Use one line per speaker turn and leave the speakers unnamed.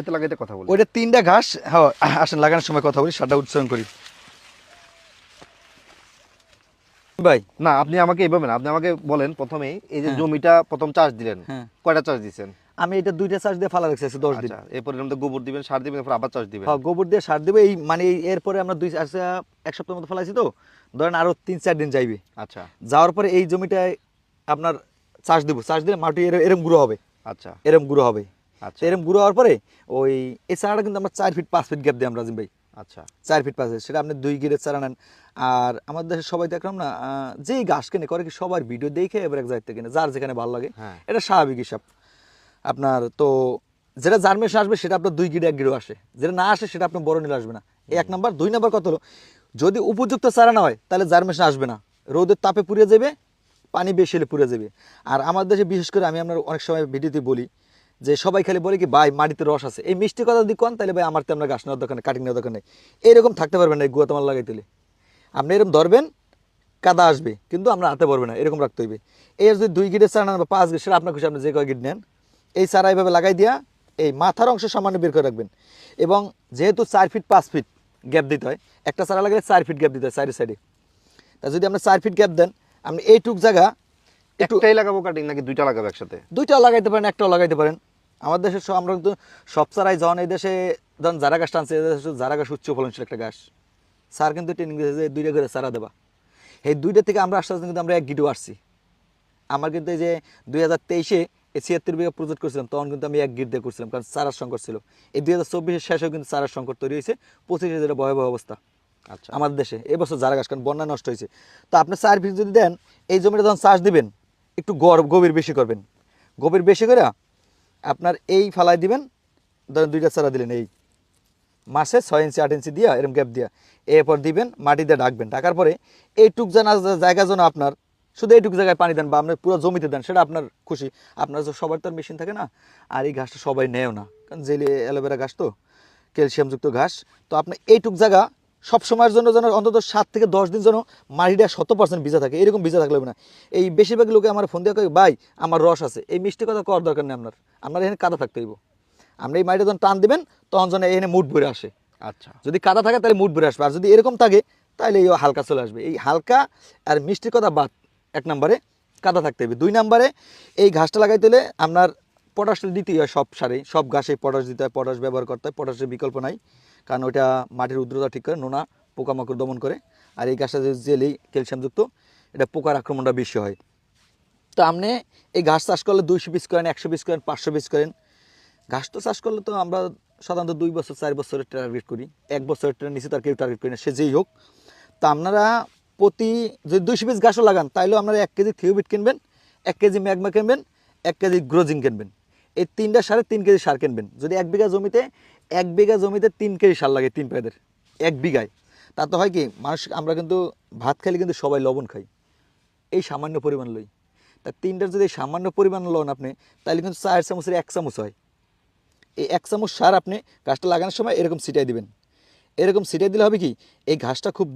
লাগাইতে লাগাইতে কথা বলি।
ওইটা তিনটা ঘাস হ্যাঁ আসেন লাগানোর সময় কথা বলি সারটা উচ্চারণ করি। ভাই
না আপনি আমাকে এইভাবে না আপনি আমাকে বলেন প্রথমেই এই যে
হ্যাঁ।
জমিটা প্রথম চাষ দিলেন
হ্যাঁ।
কয়টা চাষ দিচ্ছেন
আমি এটা দুইটা চাষ দিয়ে ফালা রাখছি দশ দিন।
আচ্ছা এরপরে এর মধ্যে গোবর দিবেন সার দিবেন এরপর আবার চাষ দিবেন।
হ্যাঁ গোবর দিয়ে সার দিবে এই মানে এরপরে আমরা দুই আজকে এক সপ্তাহের মতো ফেলাইছি তো ধরেন আরও তিন চার দিন যাইবে।
আচ্ছা।
যাওয়ার পরে এই জমিটায় আপনার চাষ দেবো চাষ দিলে মাটি এর- এরম গুঁড়ো হবে।
আচ্ছা।
এরম গুঁড়ো হবে।
আচ্ছা।
তো এরম গুঁড়ো হওয়ার পরে ওই এই চারাটা কিন্তু আমরা চার ফিট পাঁচ ফিট গ্যাপ দিই আমরা রাজিম ভাই।
আচ্ছা।
চার ফিট পাঁচ ফিট সেটা আপনি দুই গিরের চারা নেন। আর আমাদের দেশে সবাই দেখলাম না যেই ঘাস কেনে করে কি সবার ভিডিও দেখে এবার এক জায়গাতে কিনে যার যেখানে ভালো লাগে।
হ্যাঁ।
এটা স্বাভাবিক হিসাব। আপনার তো যেটা জার্মেশন আসবে সেটা আপনার দুই গিরে এক গিরো আসে। যেটা না আসে সেটা আপনার বড় নিলে আসবে না। এক নাম্বার দুই নাম্বার কত হলো যদি উপযুক্ত চারা না হয় তাহলে জার্মেশন আসবে না। রোদের তাপে পুড়ে যাবে পানি বেশি হলে পুড়ে যাবে। আর আমার দেশে বিশেষ করে আমি আপনার অনেক সময় ভিডিওতে বলি যে সবাই খালি বলে কি ভাই মাটিতে রস আছে। এই মিষ্টি কথা যদি কন তাহলে ভাই আমার তো আপনার গাছ নেওয়ার দোকানে কাটিং নেওয়ার দোকানে এইরকম থাকতে পারবেন না এই গুয়া তোমার লাগাই তুলে আপনি এরকম ধরবেন কাদা আসবে কিন্তু আমরা হাতে পারবে না এরকম রাখতে হইবে। এর যদি দুই গিটের চারা নেন বা পাঁচ গিট সেটা আপনার খুশি আপনি যে কয় গিট নেন এই চারা এইভাবে লাগাই দিয়া এই মাথার অংশ সামান্য বের করে রাখবেন। এবং যেহেতু চার ফিট পাঁচ ফিট গ্যাপ দিতে হয় একটা চারা লাগলে চার ফিট গ্যাপ দিতে হয় সাইডে সাইডে। তা যদি আপনি চার ফিট গ্যাপ দেন আপনি এইটুক জায়গা একটু
একটাই লাগাবো কাটিং নাকি দুইটা লাগাবো একসাথে?
দুইটাও লাগাইতে পারেন একটাও লাগাইতে পারেন। আমার দেশে সব- আমরা কিন্তু সব চারাই যখন এই দেশে যখন যারা গাছটা আনছে এই দেশে জারা গাছ উচ্চ ফলনশীল একটা গাছ স্যার কিন্তু ট্রেনিং দিয়েছে যে দুইটা করে চারা দেবা। এই দুইটা থেকে আমরা আস্তে আস্তে কিন্তু আমরা এক গিটও আসছি। আমার কিন্তু এই যে দুই হাজার তেইশে এই ছিয়াত্তর বিঘা প্রজেক্ট করছিলাম তখন কিন্তু আমি এক গিট দিয়ে করছিলাম কারণ চারার সংকট ছিল। এই দুই হাজার চব্বিশের শেষেও কিন্তু চারার সংকট তৈরি হয়েছে পঁচিশে যেটা ভয়াবহ অবস্থা।
আচ্ছা।
আমাদের দেশে এবছর যারা গাছ কারণ বন্যা নষ্ট হয়েছে। তো আপনি চার ফিট যদি দেন এই জমিটা যখন চাষ দিবেন একটু গড় গভীর বেশি করবেন। গভীর বেশি করে আপনার এই ফালাই দিবেন, ধরেন দুইটা চারা দিলেন এই। মাসে ছয় ইঞ্চি, আট ইঞ্চি দিয়া, এরকম গ্যাপ দিয়া। এরপর দিবেন মাটি দিয়ে ঢাকবেন। ঢাকার পরে এইটুক জানা জায়গা যেন আপনার, শুধু এইটুক জায়গায় পানি দেন বা আপনার পুরো জমিতে দেন, সেটা আপনার খুশি। আপনার তো সবার তো মেশিন থাকে না, আর এই ঘাসটা সবাই নেয়ও না। কারণ জেলে, অ্যালোভেরা ঘাস তো, ক্যালসিয়ামযুক্ত ঘাস। তো আপনি এইটুক জায়গা সব সময়ের জন্য যেন অন্তত সাত থেকে দশ দিন যেন মাটিটা শত পার্সেন্ট ভিজা থাকে। এরকম ভিজা থাকলে হবে না। এই বেশিরভাগ লোকে আমার ফোন দিয়ে ভাই আমার রস আছে। এই মিষ্টি কথা করার দরকার নেই আপনার। আপনার এখানে কাদা থাকতে হইব। আপনি এই মাটিটা যখন টান দিবেন তখন যেন এখানে মুড ভরে আসে।
আচ্ছা।
যদি কাদা থাকে তাহলে মুড ভরে আসবে। আর যদি এরকম থাকে তাহলে এই হালকা চলে আসবে। এই হালকা আর মিষ্টির কথা বাদ এক নম্বরে কাদা থাকতে হবে। দুই নম্বরে এই ঘাসটা লাগাইতে হলে আপনার পটাশটা দিতেই হয় সব সারে সব ঘাসে পটাশ দিতে হয় পটাশ ব্যবহার করতে হয় পটাশের বিকল্প নাই। কারণ ওটা মাটির উদ্রতা ঠিক করে নোনা পোকামাকড় দমন করে। আর এই গাছটা যে জেলি ক্যালসিয়ামযুক্ত, এটা পোকার আক্রমণটা বেশি হয়। তো আপনি এই ঘাস চাষ করলে দুইশো পিস করেন, একশো পিস করেন, পাঁচশো পিস করেন। ঘাস তো চাষ করলে তো আমরা সাধারণত দুই বছর, চার বছরের টার্গেট করি। এক বছরের নিচে তার কেউ টার্গেট করি না, সে যেই হোক। তা আপনারা প্রতি যদি দুইশো পিস ঘাসও লাগান, তাইলেও আপনারা এক কেজি থিওবিট কিনবেন, এক কেজি ম্যাগমা কিনবেন, এক কেজি গ্রোজিং কিনবেন। এই তিনটা সারে তিন কেজি সার কিনবেন। যদি এক বিঘা জমিতে, এক বিঘা জমিতে তিন কেজি সার লাগে তিন প্যাকেটের এক বিঘায়। তাতে হয় কি, মানুষ, আমরা কিন্তু ভাত খাইলে কিন্তু সবাই লবণ খাই, এই সামান্য পরিমাণ লই। তা তিনটার যদি সামান্য পরিমাণ লন আপনি তাহলে কিন্তু চার চামচের এক চামচ হয়। এই এক চামচ সার আপনি গাছটা লাগানোর সময় এরকম ছিটাই দিবেন। এরকম ছিটাই দিলে হবে কি, এই ঘাসটা খুব